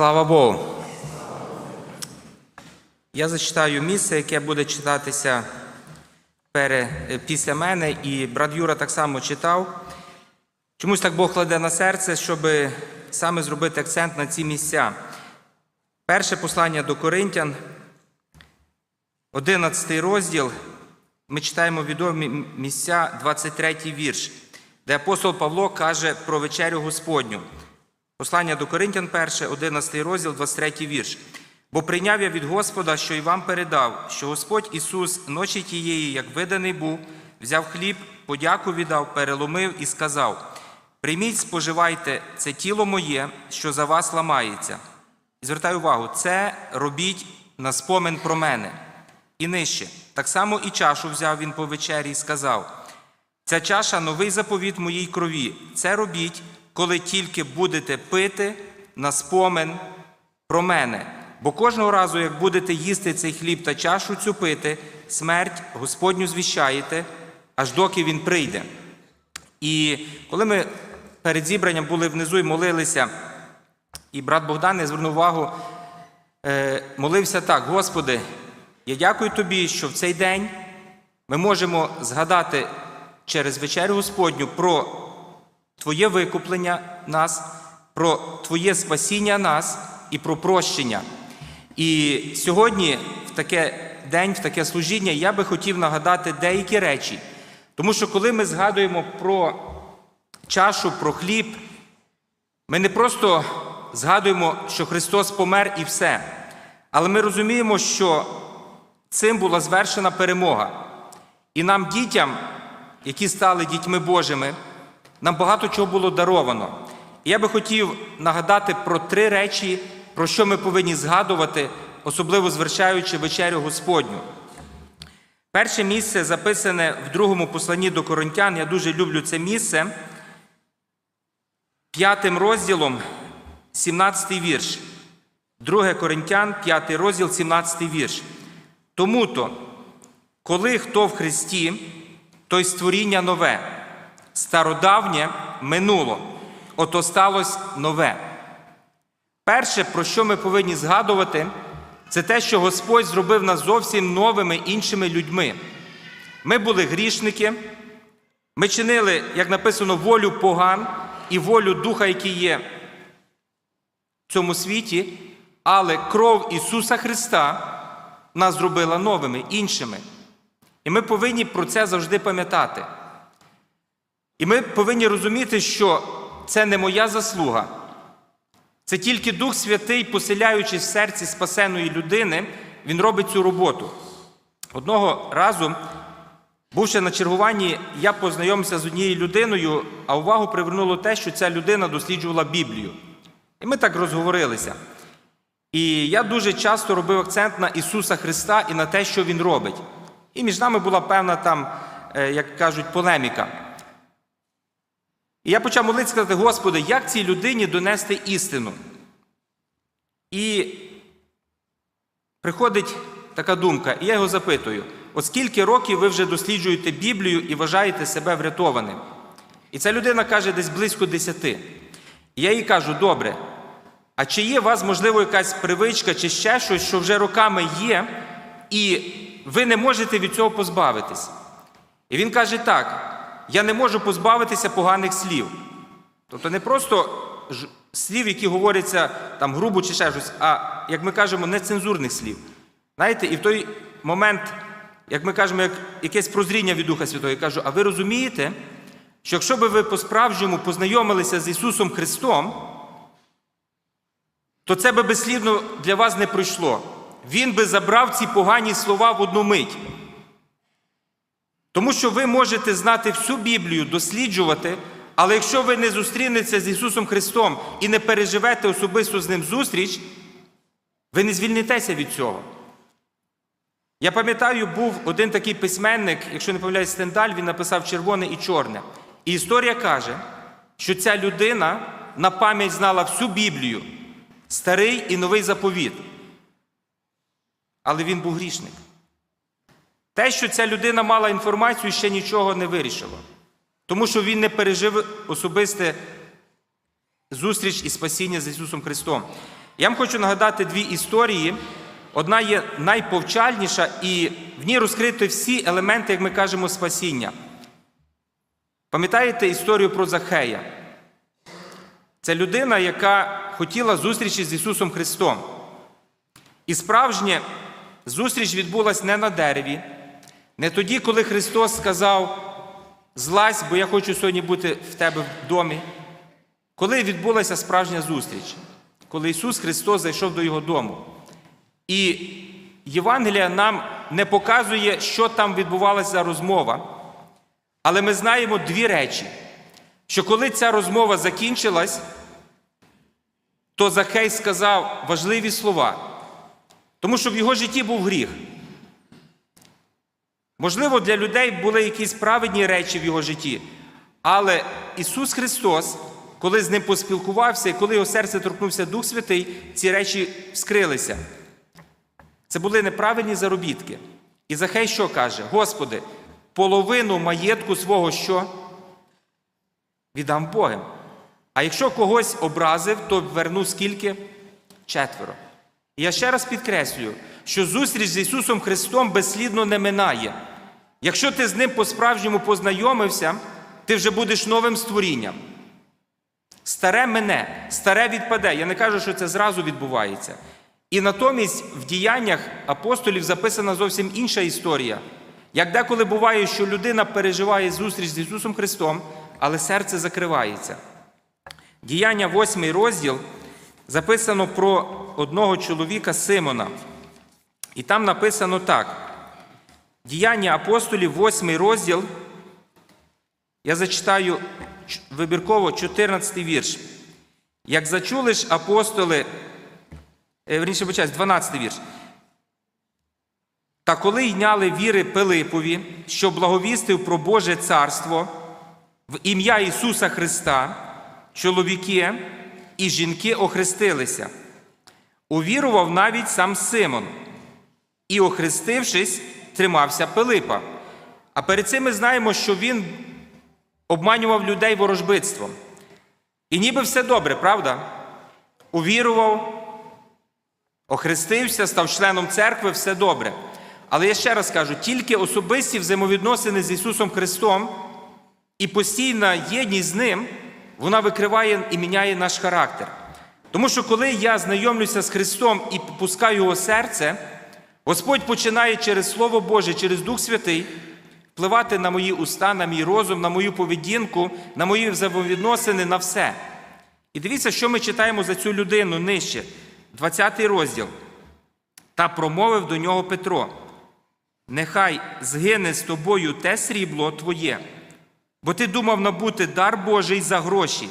Слава Богу. Я зачитаю місце, яке буде читатися е, після мене, і брат Юра так само читав. Чомусь так Бог кладе на серце, щоб саме зробити акцент на ці місця. Перше послання до Коринтян, 11 розділ. Ми читаємо відомі місця, 23 вірш, де апостол Павло каже про вечерю Господню. Послання до Коринтян 1, 11 розділ, 23 вірш. Бо прийняв я від Господа, що й вам передав, що Господь Ісус ночі тієї, як виданий був, взяв хліб, подяку віддав, переломив і сказав: Прийміть, споживайте це тіло моє, що за вас ламається. І звертаю увагу, це робіть на спомин про мене. І нижче. Так само і чашу взяв він по вечері і сказав: Ця чаша новий заповіт моїй крові. Це робіть, коли тільки будете пити на спомин про мене. Бо кожного разу, як будете їсти цей хліб та чашу цю пити, смерть Господню звіщаєте, аж доки він прийде. І коли ми перед зібранням були внизу і молилися, і брат Богдан я звернув увагу, е, молився так: Господи, я дякую Тобі, що в цей день ми можемо згадати через вечерю Господню про Твоє викуплення нас, про Твоє спасіння нас і про прощення. І сьогодні, в таке день, в таке служіння, я би хотів нагадати деякі речі. Тому що коли ми згадуємо про чашу, про хліб, ми не просто згадуємо, що Христос помер і все. Але ми розуміємо, що цим була звершена перемога. І нам, дітям, які стали дітьми Божими, нам багато чого було даровано. І я би хотів нагадати про три речі, про що ми повинні згадувати, особливо звершаючи вечерю Господню. Перше місце записане в другому посланні до Коринтян. Я дуже люблю це місце. П'ятим розділом, 17 й вірш. 2 Коринтян, 5 розділ, 17 й вірш. Тому-то, коли хто в Христі, то й створіння нове, стародавнє минуло, ото сталося нове. Перше, про що ми повинні згадувати, це те, що Господь зробив нас зовсім новими іншими людьми. Ми були грішники, ми чинили, як написано, волю поган і волю Духа, який є в цьому світі, але кров Ісуса Христа нас зробила новими, іншими. І ми повинні про це завжди пам'ятати. І ми повинні розуміти, що це не моя заслуга. Це тільки Дух Святий, поселяючись в серці спасеної людини, він робить цю роботу. Одного разу, бувши на чергуванні, я познайомився з однією людиною, а увагу привернуло те, що ця людина досліджувала Біблію. І ми так розговорилися. І я дуже часто робив акцент на Ісуса Христа і на те, що Він робить. І між нами була певна там, е, як кажуть, полеміка. І я почав молитися сказати, Господи, як цій людині донести істину? І приходить така думка, і я його запитую: от скільки років ви вже досліджуєте Біблію і вважаєте себе врятованим? І ця людина каже, десь близько десяти. І я їй кажу, добре, а чи є у вас, можливо, якась привичка чи ще щось, що вже роками є, і ви не можете від цього позбавитись? І він каже так я не можу позбавитися поганих слів. Тобто не просто слів, які говоряться там грубо чи ще щось, а, як ми кажемо, нецензурних слів. Знаєте, і в той момент, як ми кажемо, як якесь прозріння від Духа Святого, я кажу, а ви розумієте, що якщо би ви по-справжньому познайомилися з Ісусом Христом, то це би безслідно для вас не пройшло. Він би забрав ці погані слова в одну мить. Тому що ви можете знати всю Біблію, досліджувати, але якщо ви не зустрінетеся з Ісусом Христом і не переживете особисто з Ним зустріч, ви не звільнитеся від цього. Я пам'ятаю, був один такий письменник, якщо не помиляюсь, Стендаль, він написав червоне і чорне. І історія каже, що ця людина на пам'ять знала всю Біблію, старий і новий заповіт. Але він був грішник. Те, що ця людина мала інформацію, ще нічого не вирішило. Тому що він не пережив особисте зустріч і спасіння з Ісусом Христом. Я вам хочу нагадати дві історії. Одна є найповчальніша, і в ній розкриті всі елементи, як ми кажемо, спасіння. Пам'ятаєте історію про Захея? Це людина, яка хотіла зустрічі з Ісусом Христом. І справжня зустріч відбулася не на дереві, не тоді, коли Христос сказав: злазь, бо я хочу сьогодні бути в тебе в домі. Коли відбулася справжня зустріч, коли Ісус Христос зайшов до Його дому. І Євангелія нам не показує, що там відбувалася розмова, але ми знаємо дві речі: що коли ця розмова закінчилась, то Захей сказав важливі слова, тому що в його житті був гріх. Можливо, для людей були якісь праведні речі в його житті, але Ісус Христос, коли з ним поспілкувався і коли його серце торкнувся Дух Святий, ці речі вскрилися. Це були неправильні заробітки. І Захей що каже? Господи, половину маєтку свого що? Віддам Богом. А якщо когось образив, то верну скільки? Четверо. І я ще раз підкреслюю, що зустріч з Ісусом Христом безслідно не минає. Якщо ти з ним по-справжньому познайомився, ти вже будеш новим створінням. Старе мене, старе відпаде. Я не кажу, що це зразу відбувається. І натомість в діяннях апостолів записана зовсім інша історія. Як деколи буває, що людина переживає зустріч з Ісусом Христом, але серце закривається. Діяння 8 розділ записано про одного чоловіка Симона. І там написано так. Діяння апостолів, 8 розділ. Я зачитаю вибірково 14 вірш. Як зачули ж апостоли, верніше, вибачаюсь, 12 вірш. Та коли йняли віри Пилипові, що благовістив про Боже царство в ім'я Ісуса Христа, чоловіки і жінки охрестилися. Увірував навіть сам Симон, і, охрестившись, тримався Пилипа. А перед цим ми знаємо, що він обманював людей ворожбитством. І ніби все добре, правда? Увірував, охрестився, став членом церкви, все добре. Але я ще раз кажу: тільки особисті взаємовідносини з Ісусом Христом і постійна єдність з Ним, вона викриває і міняє наш характер. Тому що коли я знайомлюся з Христом і пускаю його серце, Господь починає через Слово Боже, через Дух Святий впливати на мої уста, на мій розум, на мою поведінку, на мої взаємовідносини, на все. І дивіться, що ми читаємо за цю людину нижче, 20 розділ. Та промовив до нього Петро: Нехай згине з тобою те срібло твоє, бо ти думав набути дар Божий за гроші.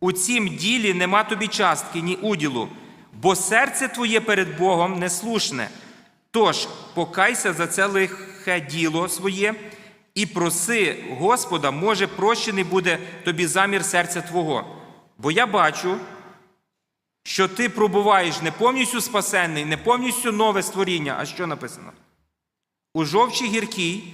У цім ділі нема тобі частки, ні уділу, бо серце твоє перед Богом неслушне. Тож покайся за це лихе діло своє і проси Господа, може, прощений буде тобі замір серця Твого. Бо я бачу, що ти пробуваєш не повністю спасенний, не повністю нове створіння, а що написано? У жовчі гіркій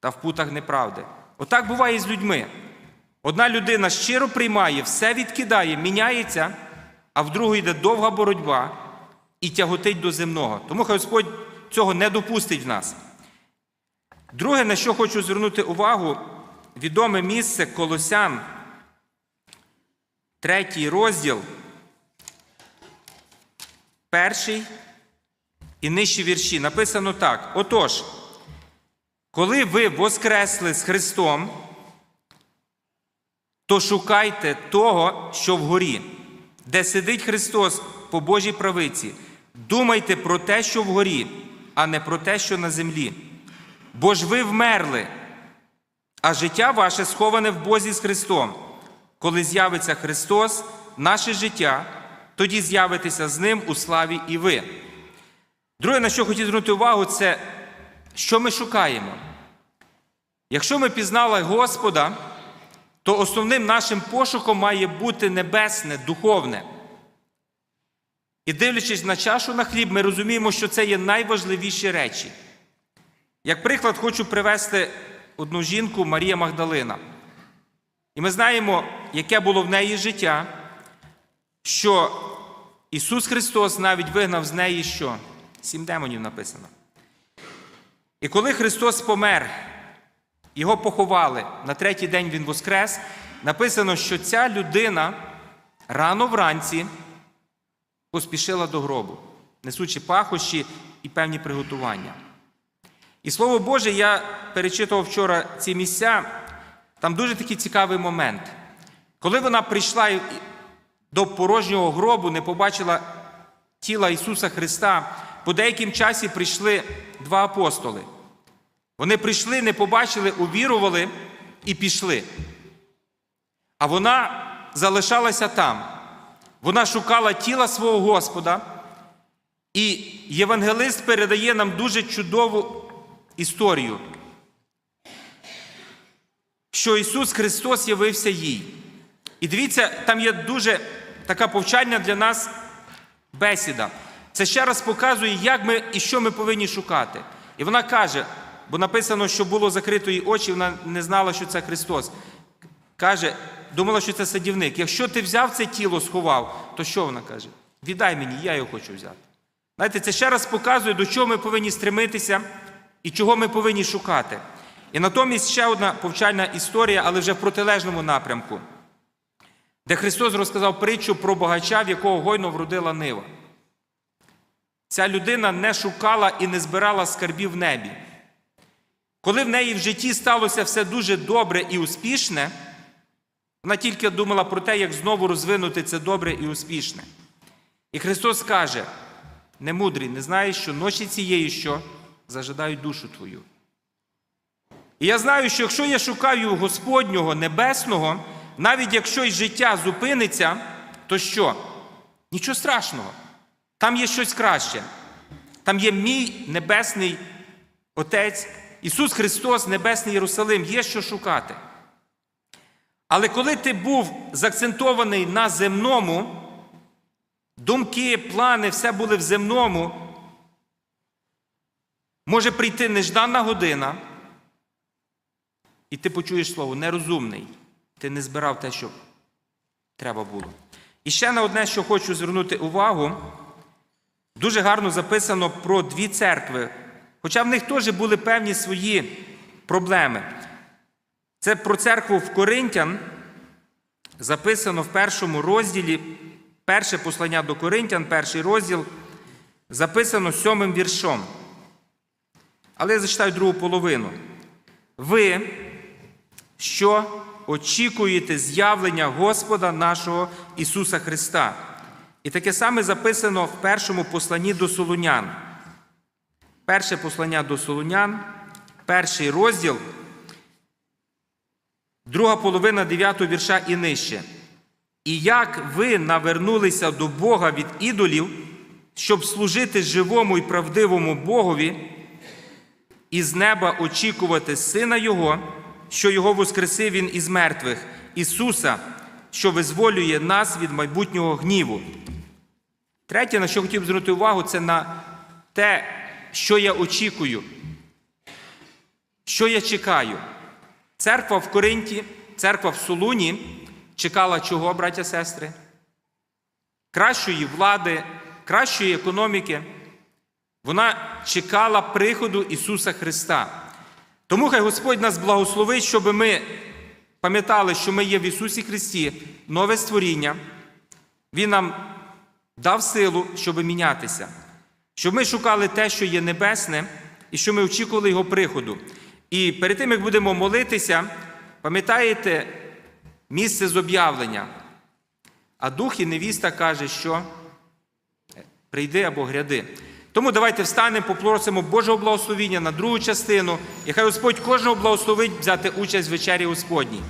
та в путах неправди. Отак буває з людьми. Одна людина щиро приймає, все відкидає, міняється, а в другої йде довга боротьба і тяготить до земного. Тому хай Господь цього не допустить в нас. Друге, на що хочу звернути увагу, відоме місце Колосян, третій розділ, перший і нижчі вірші. Написано так: Отож, коли ви воскресли з Христом, то шукайте того, що вгорі, де сидить Христос по Божій правиці. Думайте про те, що вгорі, а не про те, що на землі. Бо ж ви вмерли, а життя ваше сховане в Бозі з Христом. Коли з'явиться Христос, наше життя, тоді з'явитеся з Ним у славі і ви. Друге, на що хотів звернути увагу, це що ми шукаємо. Якщо ми пізнали Господа, то основним нашим пошуком має бути небесне, духовне. І дивлячись на чашу на хліб, ми розуміємо, що це є найважливіші речі. Як приклад, хочу привести одну жінку Марія Магдалина. І ми знаємо, яке було в неї життя, що Ісус Христос навіть вигнав з неї що? Сім демонів написано. І коли Христос помер, його поховали, на третій день Він воскрес, написано, що ця людина рано вранці поспішила до гробу, несучи пахощі і певні приготування. І слово Боже, я перечитував вчора ці місця, там дуже такий цікавий момент. Коли вона прийшла до порожнього гробу, не побачила тіла Ісуса Христа, по деяким часі прийшли два апостоли. Вони прийшли, не побачили, увірували і пішли. А вона залишалася там. Вона шукала тіла свого Господа, і євангелист передає нам дуже чудову історію, що Ісус Христос явився їй. І дивіться, там є дуже така повчальна для нас бесіда. Це ще раз показує, як ми і що ми повинні шукати. І вона каже, бо написано, що було закрито її очі, вона не знала, що це Христос. Каже, думала, що це садівник. Якщо ти взяв це тіло, сховав, то що вона каже? Віддай мені, я його хочу взяти. Знаєте, це ще раз показує, до чого ми повинні стремитися і чого ми повинні шукати. І натомість ще одна повчальна історія, але вже в протилежному напрямку, де Христос розказав притчу про богача, в якого гойно вродила нива. Ця людина не шукала і не збирала скарбів в небі. Коли в неї в житті сталося все дуже добре і успішне, вона тільки думала про те, як знову розвинути це добре і успішне. І Христос каже: немудрий, не знаєш, що ночі цієї що зажидають душу твою. І я знаю, що якщо я шукаю Господнього Небесного, навіть якщо й життя зупиниться, то що? Нічого страшного. Там є щось краще. Там є мій Небесний Отець, Ісус Христос, Небесний Єрусалим, є що шукати. Але коли ти був заакцентований на земному, думки, плани, все були в земному, може прийти неждана година, і ти почуєш слово нерозумний. Ти не збирав те, що треба було. І ще на одне, що хочу звернути увагу, дуже гарно записано про дві церкви, хоча в них теж були певні свої проблеми. Це про церкву в Коринтян записано в першому розділі, перше послання до Коринтян, перший розділ, записано сьомим віршом. Але я зачитаю другу половину. Ви, що очікуєте з'явлення Господа нашого Ісуса Христа. І таке саме записано в першому посланні до Солунян. Перше послання до Солунян, перший розділ, друга половина 9 вірша і нижче. І як ви навернулися до Бога від ідолів, щоб служити живому і правдивому Богові, і з неба очікувати Сина Його, що Його воскресив Він із мертвих, Ісуса, що визволює нас від майбутнього гніву. Третє, на що хотів звернути увагу, це на те, що я очікую, що я чекаю. Церква в Коринті, церква в Солуні чекала чого, браття сестри? Кращої влади, кращої економіки. Вона чекала приходу Ісуса Христа. Тому хай Господь нас благословить, щоб ми пам'ятали, що ми є в Ісусі Христі, нове створіння. Він нам дав силу, щоб мінятися, щоб ми шукали те, що є небесне, і що ми очікували Його приходу. І перед тим, як будемо молитися, пам'ятаєте місце з об'явлення. А дух і невіста каже, що прийди або гряди. Тому давайте встанемо, попросимо Божого благословіння на другу частину, і хай Господь кожного благословить взяти участь в вечері Господній.